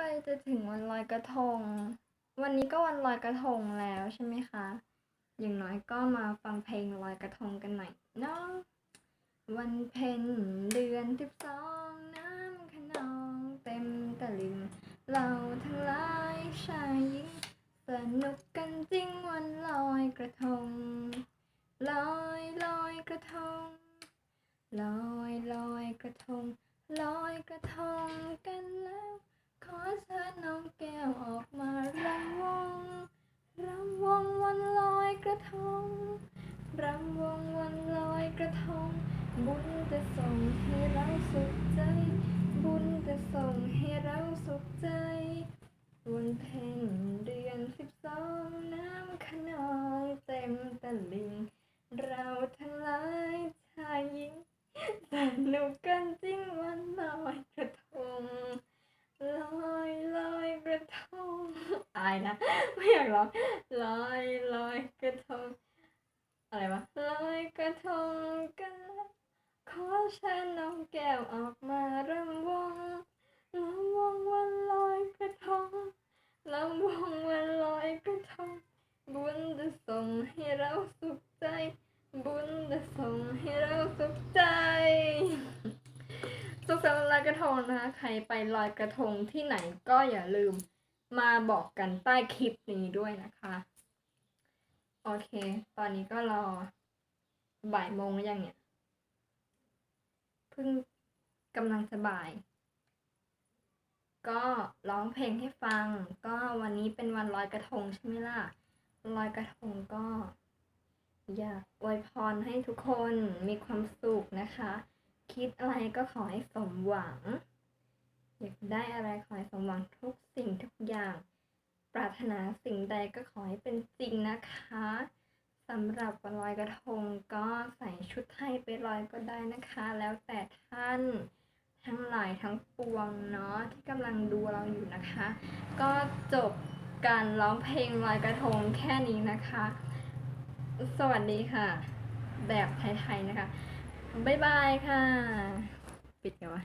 ใกล้จะถึงวันลอยกระทง วันนี้ก็วันลอยกระทงแล้วใช่ไหมคะ อย่างน้อยก็มาฟังเพลงลอยกระทงกันหน่อยเนาะ วันเพ็ญเดือนสิบสองน้ำขนองเต็มตลิ่งเราทั้งหลายชายหญิงสนุกกันจริงวันลอยกระทง ลอยลอยกระทง ลอยลอยกระทง ลอยกระทงกันแล้ว ขอเชิญน้องแก้วออกมารำวงรำวงวันลอยกระทงรำวงวันลอยกระทง บุญจะส่งให้เราสุขใจ บุญจะส่งให้เราสุขใจวันเพ็ญเดือนสิบสองน้ำขนองเต็มตะลิง เราทั้งหลายชายหญิงสนุกกันจริงายนะ ไม่อยากร้องลอยลอยกระทง อะไรวะลอยกระทงกันขอเชิญน้องแก้วออกมารำวงรำวงวันลอยกระทงรำวงวันลอยกระทง บุญจะส่งให้เราสุขใจ บุญจะส่งให้เราสุขใจสุขสันต์ลอยกระทงนะคะใครไปลอยกระทงที่ไหนก็อย่าลืม มาบอกกันใต้คลิปนี้ด้วยนะคะ โอเค ตอนนี้ก็รอบ่ายโมงยังเนี่ย เพิ่งกำลังจะบ่าย ก็ร้องเพลงให้ฟัง ก็วันนี้เป็นวันลอยกระทงใช่ไหมล่ะ ลอยกระทงก็ อยากอวยพรให้ทุกคนมีความสุขนะคะ คิดอะไรก็ขอให้สมหวัง อยากได้อะไรขอให้สมหวังทุกสิ่งทุกอย่าง ปรารถนาสิ่งใดก็ขอให้เป็นจริงนะคะสำหรับวันลอยกระทงก็ใส่ชุดไทยไปลอยก็ได้นะคะ แล้วแต่ท่านทั้งหลายทั้งปวงเนาะที่กำลังดูเราอยู่นะคะ ก็จบการร้องเพลงลอยกระทงแค่นี้นะคะ สวัสดีค่ะ แบบไทยๆนะคะ บ๊ายบายค่ะ ปิดกันวะ